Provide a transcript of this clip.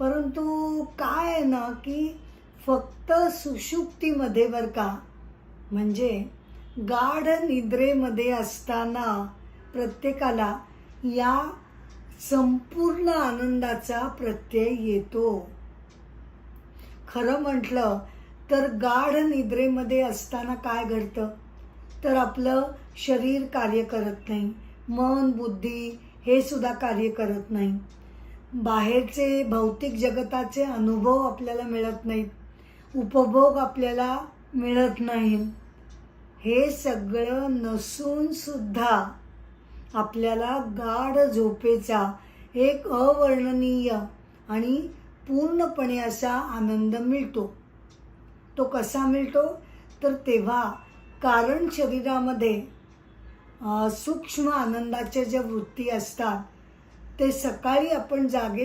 परंतु काय आहे ना की फक्त सुषुप्तीमध्ये बरं का? म्हणजे गाढ निद्रेमध्ये असताना प्रत्येकाला या संपूर्ण आनंदाचा प्रत्यय येतो. खरं म्हटलं तर गाढ निद्रेमध्ये असताना काय घडतं? तर आपलं शरीर कार्य करत नाही मन बुद्धी हे सुद्धा कार्य करत नाही. बाहेरचे भौतिक जगताचे अनुभव आपल्याला मिळत नाहीत. उपभोग आपल्याला मिळत नाही. हे सगळं नसूनसुद्धा आपल्याला गाढ झोपेचा एक अवर्णनीय आणि पूर्णपणे असा आनंद मिळतो. तो कसा मिळतो? तर तेव्हा कारण शरीरामध्ये सूक्ष्म आनंदाच्या ज्या वृत्ती असतात ते सकाळी आपण जागे